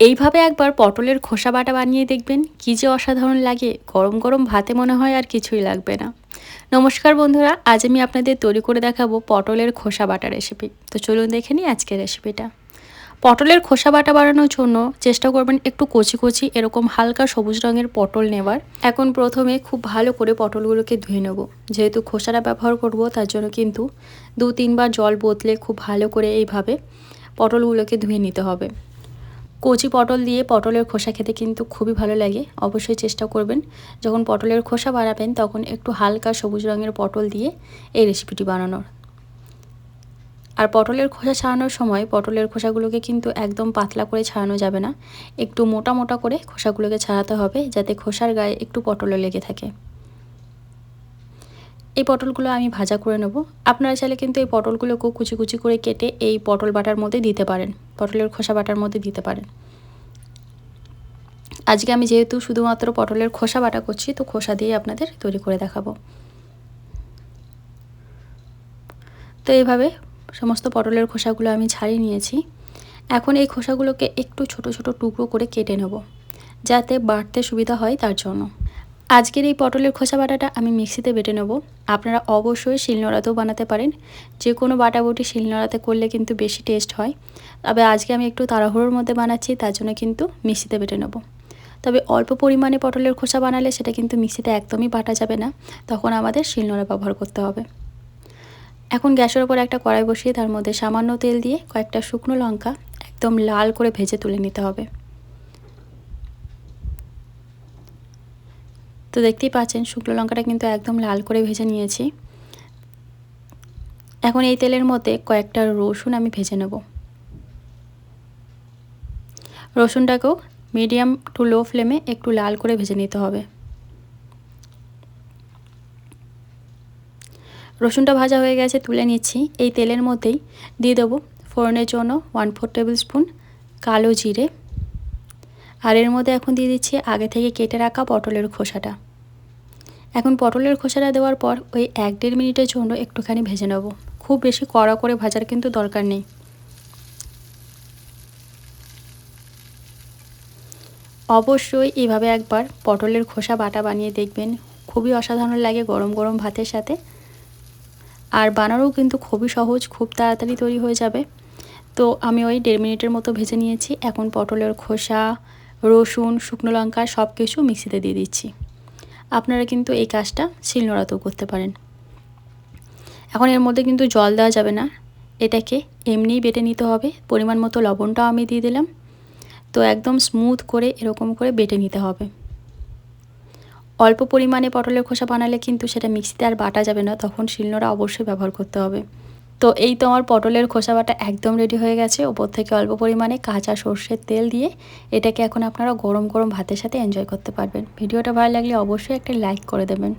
এইভাবে একবার পটলের খোসা বাটা বানিয়ে দেখবেন, কী যে অসাধারণ লাগে। গরম গরম ভাতে মনে হয় আর কিছুই লাগবে না। নমস্কার বন্ধুরা, আজ আমি আপনাদের তৈরি করে দেখাবো পটলের খোসা বাটা রেসিপি তো চলুন দেখে নিই আজকের রেসিপিটা পটলের খোসা বাটা বানানোর জন্য চেষ্টা করবেন একটু কচি কচি, এরকম হালকা সবুজ রঙের পটল নেবার। এখন প্রথমে খুব ভালো করে পটলগুলোকে ধুয়ে নেব। যেহেতু খোসাটা ব্যবহার করব, তার জন্য কিন্তু দু তিনবার জল বোতলে খুব ভালো করে এইভাবে পটলগুলোকে ধুয়ে নিতে হবে। কচি পটল দিয়ে পটলের খোসা খেতে কিন্তু খুবই ভালো লাগে, অবশ্যই চেষ্টা করবেন। যখন পটলের খোসা বানাবেন তখন একটু হালকা সবুজ রঙের পটল দিয়ে এই রেসিপিটি বানানোর। আর পটলের খোসা ছাড়ানোর সময় পটলের খোসাগুলোকে কিন্তু একদম পাতলা করে ছাড়ানো যাবে না। একটু মোটা মোটা করে খোসাগুলোকে ছাড়াতে হবে, যাতে খোসার গায়ে একটু পটলে লেগে থাকে। এই পটলগুলো আমি ভাজা করে নেব। আপনারা চাইলে কিন্তু এই পটলগুলোকেও কুচি কুচি করে কেটে এই পটল বাটার মধ্যে দিতে পারেন। পটলের খোসা বাটার মধ্যে দিতে পারেন। আজকে আমি যেহেতু শুধুমাত্র পটলের খোসা বাটা করছি, তো খোসা দিয়ে আপনাদের তৈরি করে দেখাবো। তো এইভাবে সমস্ত পটলের খোসাগুলো আমি ছাড়িয়ে নিয়েছি। এখন এই খোসাগুলোকে একটু ছোট ছোট টুকরো করে কেটে নেব, যাতে বাড়তে সুবিধা হয় তার জন্য। আজকের এই পটলের খোসা বাটাটা আমি মিক্সিতে বেটে নেব। আপনারা অবশ্যই শিলনোড়াতেও বানাতে পারেন। যে কোনো বাটাবুটি শিলনোড়াতে করলে কিন্তু বেশি টেস্ট হয়। তবে আজকে আমি একটু তাড়াহুড়োর মধ্যে বানাচ্ছি, তার জন্য কিন্তু মিক্সিতে বেটে নেব। তবে অল্প পরিমাণে পটলের খোসা বানালে সেটা কিন্তু মিক্সিতে একদমই বাটা যাবে না। তখন আমাদের শিলনোড়া ব্যবহার করতে হবে। এখন গ্যাসের ওপর একটা কড়াই বসিয়ে তার মধ্যে সামান্য তেল দিয়ে কয়েকটা শুকনো লঙ্কা একদম লাল করে ভেজে তুলে নিতে হবে। তো দেখতেই পাচ্ছেন শুকনো লঙ্কাটা কিন্তু একদম লাল করে ভেজে নিয়েছি। এখন এই তেলের মধ্যে কয়েকটা রসুন আমি ভেজে নেব। রসুনটাকেও মিডিয়াম টু লো ফ্লেমে একটু লাল করে ভেজে নিতে হবে। রসুনটা ভাজা হয়ে গেছে, তুলে নিচ্ছি। এই তেলের মধ্যেই দিয়ে দেবো ফোড়নের জন্য ওয়ান ফোর টেবিল স্পুন কালো জিরে। আর এর মধ্যে এখন দিয়ে দিচ্ছি আগে থেকে কেটে রাখা পটলের খোসাটা। এখন পটলের খোসাটা দেওয়ার পর ওই এক দেড় মিনিটের জন্য একটুখানি ভেজে নেব। খুব বেশি কড়া করে ভাজার কিন্তু দরকার নেই। অবশ্যই এভাবে একবার পটলের খোসা বাটা বানিয়ে দেখবেন। খুবই অসাধারণ লাগে গরম গরম ভাতের সাথে। আর বানানোও কিন্তু খুবই সহজ, খুব তাড়াতাড়ি তৈরি হয়ে যাবে। তো আমি ওই দেড় মিনিটের মতো ভেজে নিয়েছি। এখন পটলের খোসা, রসুন, শুকনো লঙ্কা সব কিছু মিক্সিতে দিয়ে দিচ্ছি। আপনারা কিন্তু এই কাজটা শিলনোড়াতেও করতে পারেন। এখন এর মধ্যে কিন্তু জল দেওয়া যাবে না। এটাকে এমনিই বেটে নিতে হবে। পরিমাণ মতো লবণটাও আমি দিয়ে দিলাম। তো একদম স্মুথ করে এরকম করে বেটে নিতে হবে। অল্প পরিমাণে পটলের খোসা বানালে কিন্তু সেটা মিক্সিতে আর বাটা যাবে না। তখন শিলনোড়া অবশ্যই ব্যবহার করতে হবে। তো এই তো আমার পটলের খোসা বাটা একদম রেডি হয়ে গেছে। ওপর থেকে অল্প পরিমাণে কাঁচা সর্ষের তেল দিয়ে এটাকে এখন আপনারা গরম গরম ভাতের সাথে এনজয় করতে পারবেন। ভিডিওটা ভালো লাগলে অবশ্যই একটা লাইক করে দেবেন।